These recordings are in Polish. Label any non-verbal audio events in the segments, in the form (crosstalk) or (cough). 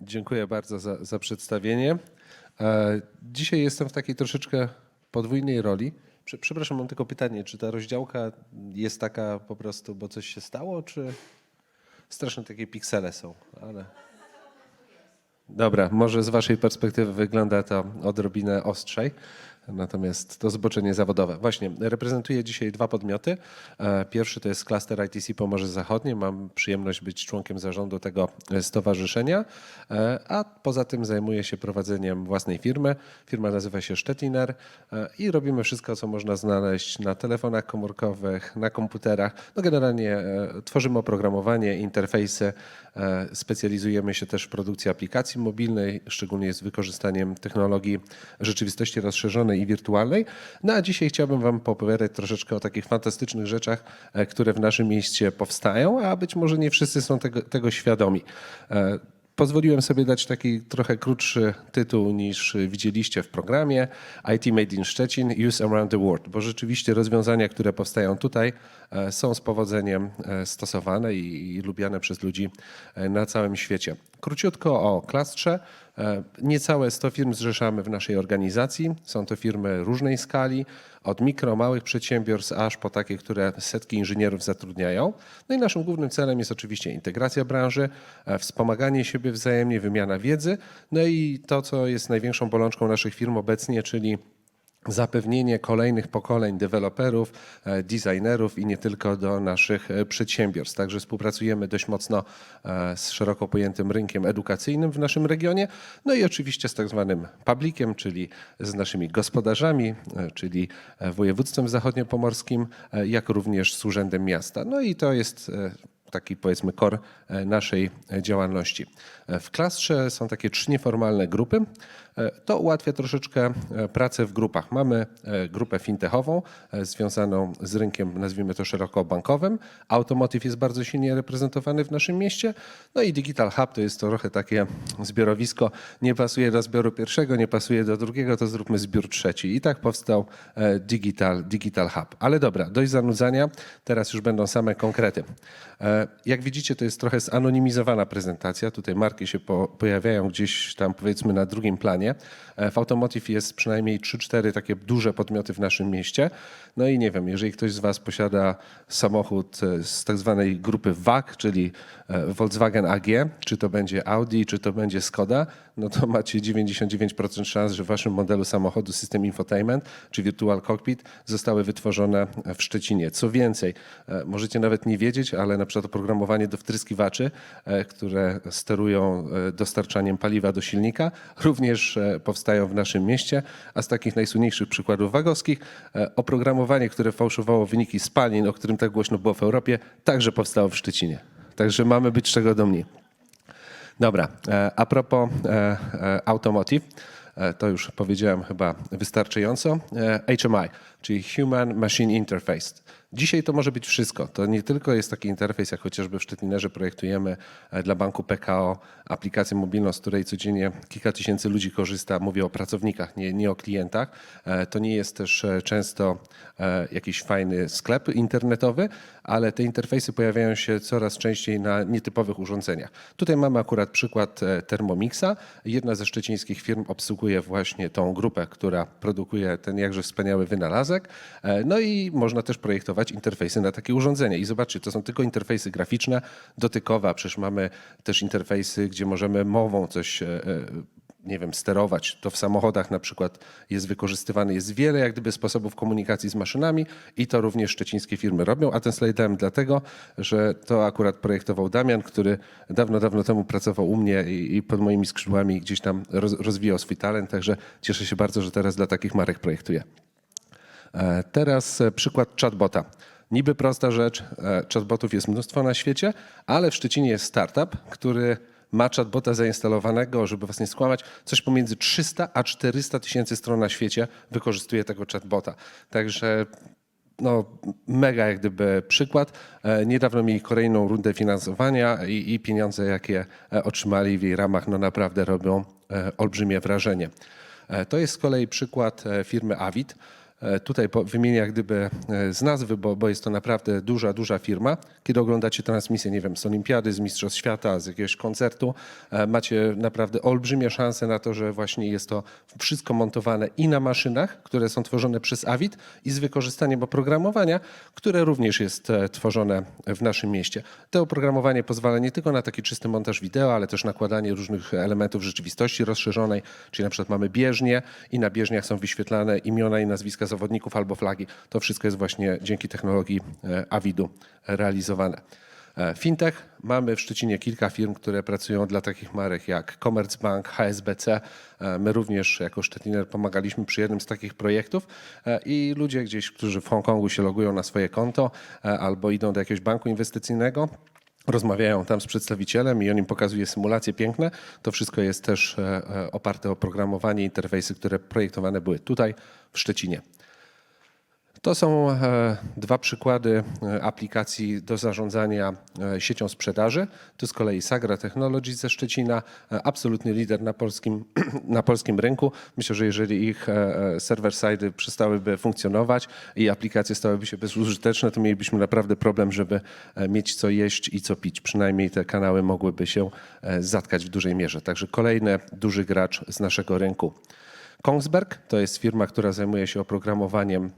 Dziękuję bardzo za, za przedstawienie. E, Dzisiaj jestem w takiej troszeczkę podwójnej roli. Prze- Przepraszam, mam tylko pytanie, czy ta rozdziałka jest taka po prostu, bo coś się stało, czy straszne takie piksele są, ale... Dobra, może z waszej perspektywy wygląda to odrobinę ostrzej, natomiast to zboczenie zawodowe. Właśnie, reprezentuję dzisiaj dwa podmioty. E, Pierwszy to jest Cluster ITC Pomorze Zachodnie. Mam przyjemność być członkiem zarządu tego e, stowarzyszenia, e, a poza tym zajmuję się prowadzeniem własnej firmy. Firma nazywa się Stettiner e, i robimy wszystko, co można znaleźć na telefonach komórkowych, na komputerach. No generalnie tworzymy oprogramowanie, interfejsy, specjalizujemy się też w produkcji aplikacji mobilnej, szczególnie z wykorzystaniem technologii rzeczywistości rozszerzonej i wirtualnej. No a dzisiaj chciałbym Wam opowiadać troszeczkę o takich fantastycznych rzeczach, e, które w naszym mieście powstają, a być może nie wszyscy są tego, tego świadomi. E, Pozwoliłem sobie dać taki trochę krótszy tytuł niż widzieliście w programie IT Made in Szczecin Use Around the World, bo rzeczywiście rozwiązania, które powstają tutaj e, są z powodzeniem stosowane i, i lubiane przez ludzi na całym świecie. Króciutko o klastrze. E, Niecałe 100 firm zrzeszamy w naszej organizacji. Są to firmy różnej skali, od mikro, małych przedsiębiorstw aż po takie, które setki inżynierów zatrudniają. No i naszym głównym celem jest oczywiście integracja branży, e, wspomaganie siebie wzajemnie, wymiana wiedzy, no i to, co jest największą bolączką naszych firm obecnie, czyli zapewnienie kolejnych pokoleń deweloperów, e, designerów i nie tylko do naszych e, przedsiębiorstw. Także współpracujemy dość mocno e, z szeroko pojętym rynkiem edukacyjnym w naszym regionie, no i oczywiście z tak zwanym publikiem, czyli z naszymi gospodarzami, czyli województwem zachodniopomorskim, jak również z Urzędem Miasta. No i to jest taki powiedzmy e, naszej działalności. W klastrze są takie trzy nieformalne grupy. E, To ułatwia troszeczkę e, pracę w grupach. Mamy e, grupę fintechową związaną z rynkiem, nazwijmy to szeroko bankowym. Automotive jest bardzo silnie reprezentowany w naszym mieście. No i Digital Hub to jest trochę takie zbiorowisko. Nie pasuje do zbioru pierwszego, nie pasuje do drugiego, to zróbmy zbiór trzeci. I tak powstał Digital, Digital Hub. Ale dobra, dość zanudzania. Teraz już będą same konkrety. Jak widzicie, to jest trochę zanonimizowana prezentacja. Tutaj marki się po, pojawiają gdzieś tam powiedzmy na drugim planie. E, W Automotive jest przynajmniej 3-4 takie duże podmioty w naszym mieście. No i nie wiem, jeżeli ktoś z Was posiada samochód e, z tak zwanej grupy WAG, czyli e, Volkswagen AG, czy to będzie Audi, czy to będzie Skoda, no to (laughs) macie 99% szans, że w Waszym modelu samochodu system infotainment czy virtual cockpit zostały wytworzone w Szczecinie. Co więcej, możecie nawet nie wiedzieć, ale na przykład oprogramowanie do wtryskiwaczy, które sterują dostarczaniem paliwa do silnika, również powstają w naszym mieście. A z takich najsłynniejszych przykładów wagowskich, e, oprogramowanie, które fałszowało wyniki spalin, o którym tak głośno było w Europie, także powstało w Szczecinie. Także mamy być czego dumni. Dobra, e, a propos e, automotive, to już powiedziałem chyba wystarczająco. HMI, czyli Human Machine Interface. Dzisiaj to może być wszystko. To nie tylko jest taki interfejs, jak chociażby w Sztetlinerze projektujemy e, dla banku PKO aplikację mobilną, z której codziennie kilka tysięcy ludzi korzysta. Mówię o pracownikach, nie, nie o klientach. E, To nie jest też e, często jakiś fajny sklep internetowy, ale te interfejsy pojawiają się coraz częściej na nietypowych urządzeniach. Tutaj mamy akurat przykład Thermomixa. Jedna ze szczecińskich firm obsługuje właśnie tą grupę, która produkuje ten jakże wspaniały wynalazek. No i można też projektować interfejsy na takie urządzenia. I zobaczcie, to są tylko interfejsy graficzne, dotykowe, przecież mamy też interfejsy, gdzie możemy mową coś e, e, nie wiem, sterować. To w samochodach na przykład jest wykorzystywane. Jest wiele jak gdyby sposobów komunikacji z maszynami i to również szczecińskie firmy robią. A ten slajd dałem dlatego, że to akurat projektował Damian, który dawno, dawno temu pracował u mnie i, pod moimi skrzydłami gdzieś tam roz, rozwijał swój talent. Także cieszę się bardzo, że teraz dla takich marek projektuje. E, Teraz e, przykład chatbota. Niby prosta rzecz, e, chatbotów jest mnóstwo na świecie, ale w Szczecinie jest startup, który ma chatbota zainstalowanego, żeby was nie skłamać, coś pomiędzy 300 a 400 tysięcy stron na świecie wykorzystuje tego chatbota. Także no, mega jak gdyby przykład. Niedawno mieli kolejną rundę finansowania i, i pieniądze, jakie otrzymali w jej ramach, no naprawdę robią olbrzymie wrażenie. To jest z kolei przykład firmy Avid. E, Tutaj wymienię jak gdyby e, z nazwy, bo, bo jest to naprawdę duża, duża firma. Kiedy oglądacie transmisję, nie wiem, z Olimpiady, z Mistrzostw Świata, z jakiegoś koncertu, e, macie naprawdę olbrzymie szanse na to, że właśnie jest to wszystko montowane i na maszynach, które są tworzone przez Avid i z wykorzystaniem oprogramowania, które również jest tworzone w naszym mieście. To oprogramowanie pozwala nie tylko na taki czysty montaż wideo, ale też nakładanie różnych elementów rzeczywistości rozszerzonej, czyli na przykład mamy bieżnie i na bieżniach są wyświetlane imiona i nazwiska zawodników albo flagi. To wszystko jest właśnie dzięki technologii e, Avidu realizowane. E, Fintech. Mamy w Szczecinie kilka firm, które pracują dla takich marek jak Commerzbank, HSBC. E, My również jako Szczeciner pomagaliśmy przy jednym z takich projektów i ludzie gdzieś, którzy w Hongkongu się logują na swoje konto albo idą do jakiegoś banku inwestycyjnego, rozmawiają tam z przedstawicielem i on im pokazuje symulacje piękne. To wszystko jest też oparte o programowanie, interfejsy, które projektowane były tutaj w Szczecinie. To są e, dwa przykłady e, aplikacji do zarządzania e, siecią sprzedaży. To z kolei Sagra Technologies ze Szczecina, absolutny lider na polskim, (clears throat) na polskim rynku. Myślę, że jeżeli ich e, e, server-side'y przestałyby funkcjonować i aplikacje stałyby się bezużyteczne, to mielibyśmy naprawdę problem, żeby mieć co jeść i co pić. Przynajmniej te kanały mogłyby się zatkać w dużej mierze. Także kolejny duży gracz z naszego rynku. Kongsberg to jest firma, która zajmuje się oprogramowaniem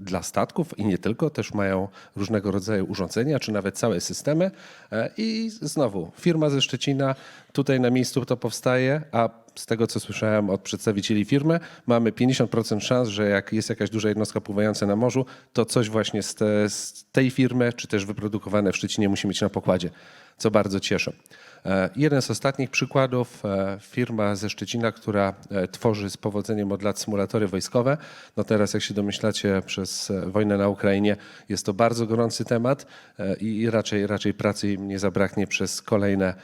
dla statków i nie tylko, też mają różnego rodzaju urządzenia, czy nawet całe systemy. E, I znowu, firma ze Szczecina, tutaj na miejscu to powstaje, a z tego co słyszałem od przedstawicieli firmy, mamy 50% szans, że jak jest jakaś duża jednostka pływająca na morzu, to coś właśnie z, te, z tej firmy, czy też wyprodukowane w Szczecinie musi mieć na pokładzie, co bardzo cieszy. E, Jeden z ostatnich przykładów, e, firma ze Szczecina, która e, tworzy z powodzeniem od lat symulatory wojskowe. No teraz, jak się domyślacie, przez wojnę na Ukrainie jest to bardzo gorący temat i raczej, raczej pracy im nie zabraknie przez kolejne,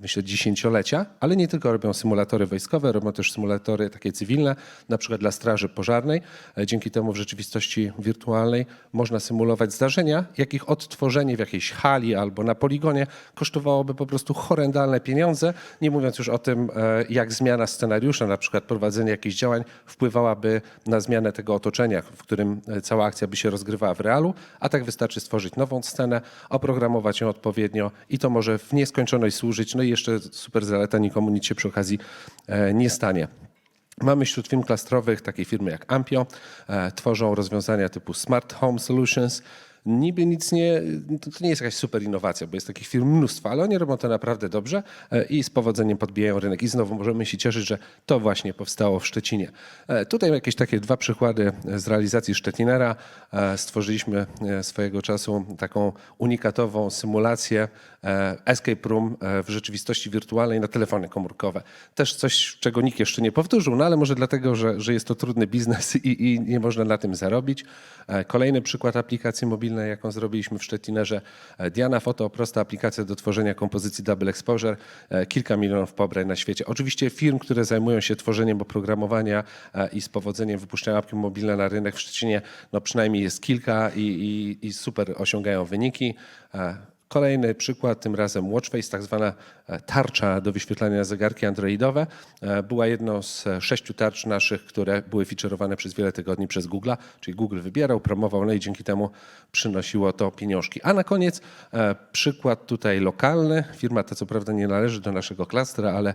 myślę, dziesięciolecia, ale nie tylko robią symulatory wojskowe, robią też symulatory takie cywilne, na przykład dla Straży Pożarnej. E, Dzięki temu w rzeczywistości wirtualnej można symulować zdarzenia, jakich odtworzenie w jakiejś hali albo na poligonie kosztowałoby po prostu horrendalne pieniądze, nie mówiąc już o tym, e, jak zmiana scenariusza, na przykład prowadzenie jakichś działań wpływałaby na zmianę tego otoczenia, w którym e, cała akcja by się rozgrywała w realu, a tak wystarczy stworzyć nową scenę, oprogramować ją odpowiednio i to może w nieskończoność służyć. No i jeszcze super zaleta, nikomu nic się przy okazji e, nie stanie. Mamy wśród firm klastrowych takie firmy jak Ampio, e, tworzą rozwiązania typu Smart Home Solutions. Niby nic nie, to nie jest jakaś super innowacja, bo jest takich firm mnóstwo, ale oni robią to naprawdę dobrze e, i z powodzeniem podbijają rynek. I znowu możemy się cieszyć, że to właśnie powstało w Szczecinie. E, Tutaj jakieś takie dwa przykłady z realizacji Szczecinera. E, Stworzyliśmy swojego czasu taką unikatową symulację escape room w rzeczywistości wirtualnej na telefony komórkowe. Też coś, czego nikt jeszcze nie powtórzył, no ale może dlatego, że, że jest to trudny biznes i, i nie można na tym zarobić. Kolejny przykład aplikacji mobilnej, jaką zrobiliśmy w Szczecinerze. E, Diana Photo, prosta aplikacja do tworzenia kompozycji Double Exposure. E, Kilka milionów pobrań na świecie. Oczywiście firm, które zajmują się tworzeniem oprogramowania e, i z powodzeniem wypuszczają apki mobilne na rynek w Szczecinie, no przynajmniej jest kilka i, i, i super osiągają wyniki. Kolejny przykład, tym razem Watchface, tak zwana e, tarcza do wyświetlania zegarki androidowe. E, Była jedną z e, sześciu tarcz naszych, które były featureowane przez wiele tygodni przez Google'a, czyli Google wybierał, promował, no i dzięki temu przynosiło to pieniążki. A na koniec przykład tutaj lokalny. Firma ta co prawda nie należy do naszego klastra, ale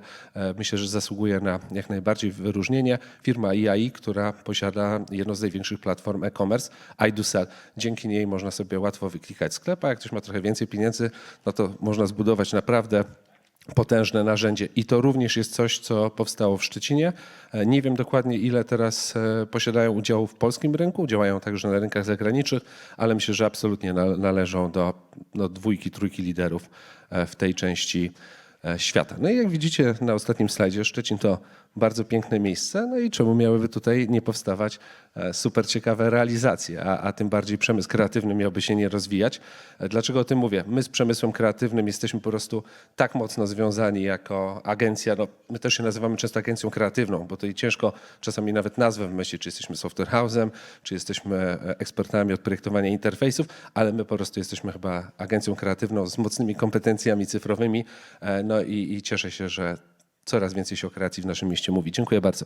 myślę, że zasługuje na jak najbardziej wyróżnienie. Firma IAI, która posiada jedną z największych platform e-commerce, iDoSell. Dzięki niej można sobie łatwo wyklikać sklep, a jak ktoś ma trochę więcej pieniędzy, no to można zbudować naprawdę potężne narzędzie. I to również jest coś, co powstało w Szczecinie. E, Nie wiem dokładnie, ile teraz e, posiadają udziału w polskim rynku, działają także na rynkach zagranicznych, ale myślę, że absolutnie na- należą do, do dwójki, trójki liderów e, w tej części świata. No i jak widzicie na ostatnim slajdzie, Szczecin to bardzo piękne miejsce, no i czemu miałyby tutaj nie powstawać e, super ciekawe realizacje, a, a tym bardziej przemysł kreatywny miałby się nie rozwijać. E, Dlaczego o tym mówię? My z przemysłem kreatywnym jesteśmy po prostu tak mocno związani jako agencja, no, my też się nazywamy często agencją kreatywną, bo to i ciężko czasami nawet nazwę wymyślić, czy jesteśmy software czy jesteśmy e, ekspertami od projektowania interfejsów, ale my po prostu jesteśmy chyba agencją kreatywną z mocnymi kompetencjami cyfrowymi, e, no i, i cieszę się, że coraz więcej się o kreacji w naszym mieście mówi. Dziękuję bardzo.